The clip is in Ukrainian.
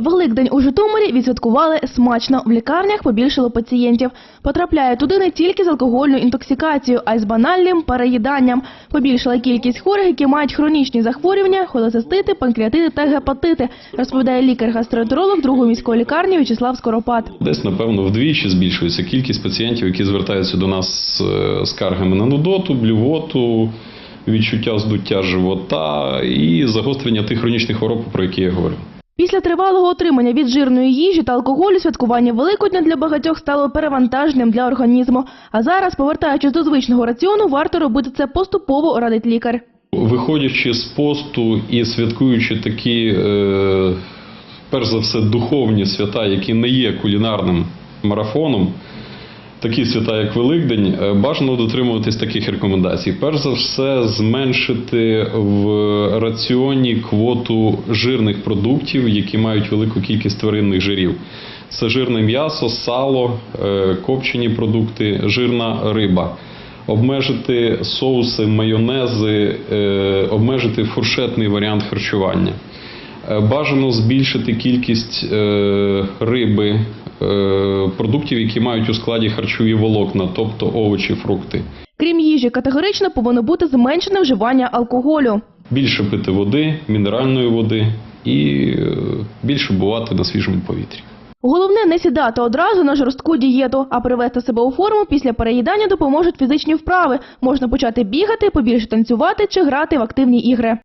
Великдень у Житомирі відсвяткували смачно. В лікарнях побільшало пацієнтів. Потрапляє туди не тільки з алкогольною інтоксикацією, а й з банальним переїданням. Побільшала кількість хворих, які мають хронічні захворювання, холецистити, панкреатити та гепатити, розповідає лікар-гастроентеролог другої міської лікарні В'ячеслав Скоропад. Десь, напевно, вдвічі збільшується кількість пацієнтів, які звертаються до нас з е, скаргами на нудоту, блювоту, відчуття здуття живота і загострення тих хронічних хвороб, про які я говорив. Після тривалого отримання від жирної їжі та алкоголю святкування Великодня для багатьох стало перевантаженням для організму. А зараз, повертаючись до звичного раціону, варто робити це поступово, радить лікар. Виходячи з посту і святкуючи такі, е, перш за все, духовні свята, які не є кулінарним марафоном, такі свята, як Великдень, е, бажано дотримуватись таких рекомендацій. Перш за все, зменшити в раціоні квоту жирних продуктів, які мають велику кількість тваринних жирів. Це жирне м'ясо, сало, е, копчені продукти, жирна риба обмежити соуси, майонези, е, обмежити фуршетний варіант харчування. Е, Бажано збільшити кількість е, риби, е, продуктів, які мають у складі харчові волокна, тобто овочі, фрукти. Крім їжі, категорично повинно бути зменшене вживання алкоголю. Більше пити води, мінеральної води і більше бувати на свіжому повітрі. Головне не сідати одразу на жорстку дієту, а привести себе у форму після переїдання допоможуть фізичні вправи. Можна почати бігати, побільше танцювати чи грати в активні ігри.